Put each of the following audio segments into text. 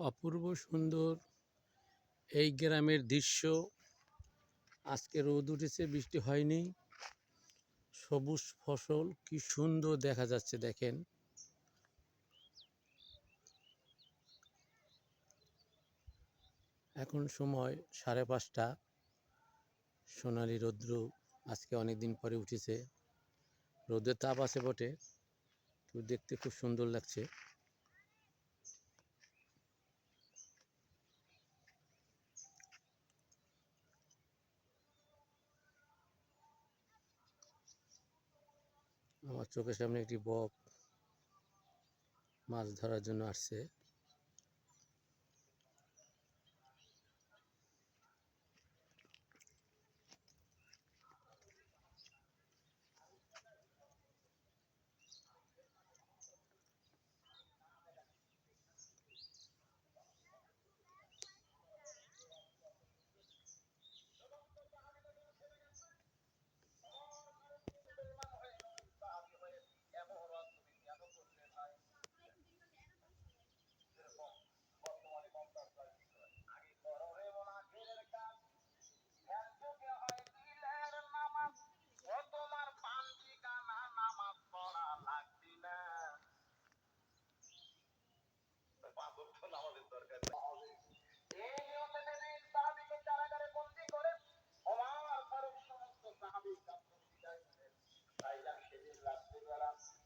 অপূর্ব সুন্দর এই গ্রামের দৃশ্য। আজকে রোদ উঠেছে, বৃষ্টি হয়নি। সবুজ ফসল, কি সুন্দর দেখা যাচ্ছে, দেখেন। এখন সময় সাড়ে পাঁচটা। সোনালি রৌদ্র আজকে অনেক দিন পরে উঠেছে। রোদের তাপ আছে বটে তো দেখতে খুব সুন্দর লাগছে। আমার চোখের সামনে একটি বক মাছ ধরার জন্য আসছে।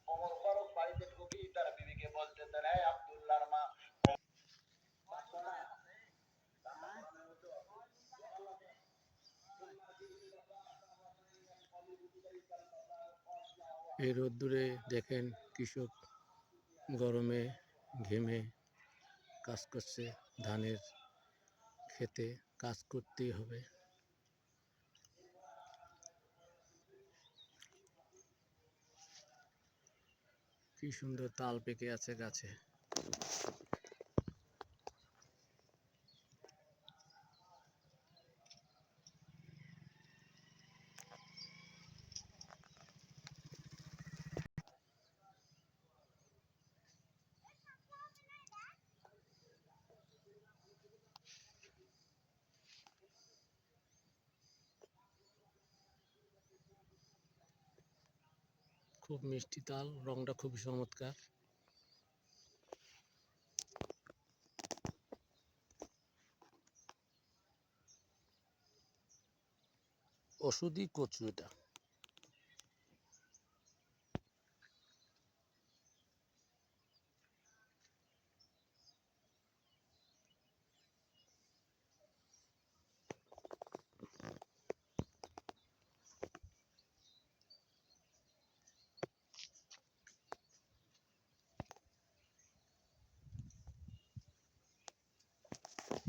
ওমর ফারুক বাড়িতে ঢুকেই তার বিবিকে আব্দুল্লাহর মা। এই রোদ্দুরে দেখেন কৃষক গরমে ঘেমে কাজ করছে, ধানের খেতে কাজ করতেই হবে। কি সুন্দর তাল পেকে আছে গাছে। খুব মিষ্টি তাল রংটা খুবই চমৎকার। ওষুধি কচু এটা।